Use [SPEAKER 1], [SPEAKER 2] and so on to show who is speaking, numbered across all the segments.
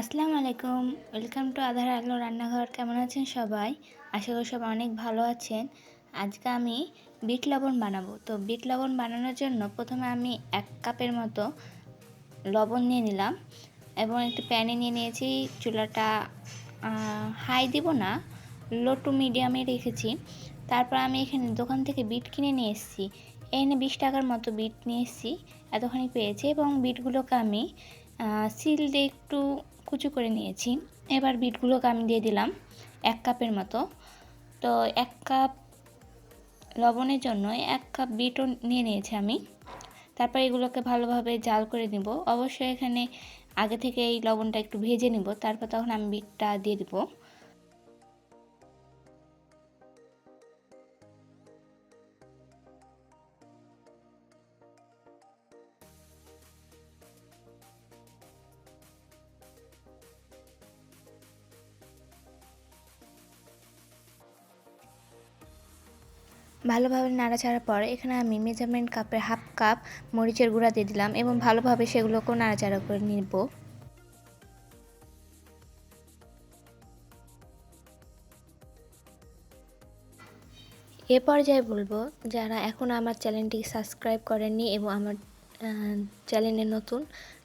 [SPEAKER 1] আসসালামু আলাইকুম। Welcome to আধার আলো রান্নাঘর। কেমন আছেন সবাই? আশা করি সবাই অনেক ভালো আছেন। আজকে আমি বিট লবণ বানাবো। তো বিট লবণ বানানোর জন্য প্রথমে আমি এক কাপের মতো লবণ নিয়ে নিলাম এবং একটি প্যানে নিয়ে নিয়েছি চুলাটা হাই দিব না লো টু মিডিয়ামে রেখেছি। তারপর আমি এখানে দোকান থেকে বিট কিনে নিয়ে এসেছি। এনে বিশ টাকার মতো বিট নিয়ে এসেছি। এতখানি পেয়েছি এবং বিটগুলোকে আমি সিল দিয়ে একটু কুচু করে নিয়েছি। এবার বিটগুলোকে আমি দিয়ে দিলাম এক কাপের মতো। তো এক কাপ লবণের জন্য এক কাপ বিটও নিয়ে নিয়েছি আমি। তারপর এগুলোকে ভালোভাবে জাল করে নিব। অবশ্যই এখানে আগে থেকে এই লবণটা একটু ভেজে নিব। তারপর তখন আমি বিটটা দিয়ে দিব। ভালোভাবে নাড়াচাড়ার পর এখানে আমি মেজারমেন্ট কাপের হাফ কাপ মরিচের গুঁড়া দিয়ে দিলাম এবং ভালোভাবে সেগুলোকেও নাড়াচাড়া করে নিব। এ পর্যায়ে বলব, যারা এখন আমার চ্যানেলটি সাবস্ক্রাইব করেননি এবং আমার চ্যানেলে নতুন,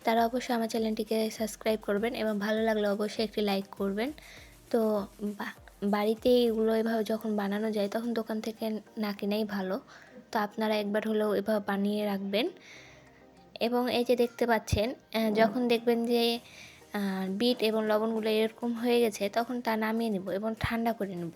[SPEAKER 1] তারা অবশ্যই আমার চ্যানেলটিকে সাবস্ক্রাইব করবেন এবং ভালো লাগলে অবশ্যই একটি লাইক করবেন। তো বাড়িতে এগুলো এভাবে যখন বানানো যায়, তখন দোকান থেকে না কেনাই ভালো। তো আপনারা একবার হলেও এভাবে বানিয়ে রাখবেন। এবং এই যে দেখতে পাচ্ছেন যখন দেখবেন যে বিট এবং লবণগুলো এরকম হয়ে গেছে, তখন তা নামিয়ে নেব এবং ঠান্ডা করে নেব।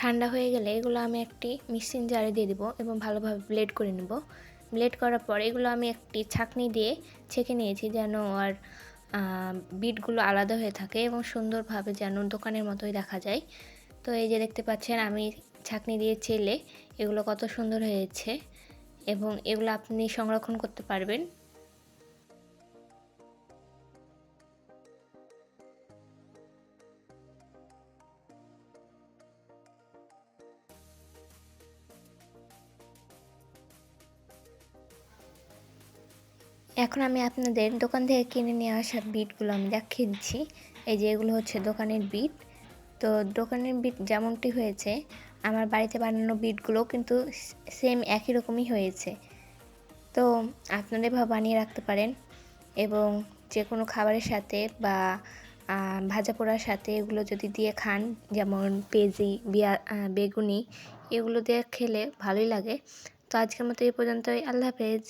[SPEAKER 1] ঠান্ডা হয়ে গেলে এগুলো আমি একটি মিক্সিং জারে দিয়ে দেবো এবং ভালোভাবে ব্লেড করে নেব। ব্লেড করার পর এগুলো আমি একটি ছাকনি দিয়ে ছেঁকে নিয়েছি যেন আর বিটগুলো আলাদা হয়ে থাকে এবং সুন্দরভাবে যেন দোকানের মতোই দেখা যায়। তো এই যে দেখতে পাচ্ছেন আমি ছাকনি দিয়ে চেলে এগুলো কত সুন্দর হয়েছে এবং এগুলো আপনি সংরক্ষণ করতে পারবেন। এখন আমি আপনাদের দোকান থেকে কিনে নিয়ে আসা বিটগুলো আমি দেখিয়ে দিচ্ছি। এই যে এগুলো হচ্ছে দোকানের বিট। তো দোকানের বিট যেমনটি হয়েছে, আমার বাড়িতে বানানো বিটগুলো কিন্তু সেম একই রকমই হয়েছে। তো আপনারা এভাবে বানিয়ে রাখতে পারেন এবং যে কোনো খাবারের সাথে বা ভাজা পোড়ার সাথে এগুলো যদি দিয়ে খান, যেমন পেঁজি বেগুনি, এগুলো দিয়ে খেলে ভালোই লাগে। তো আজকের মতো এই পর্যন্তই। আল্লাহ হাফেজ।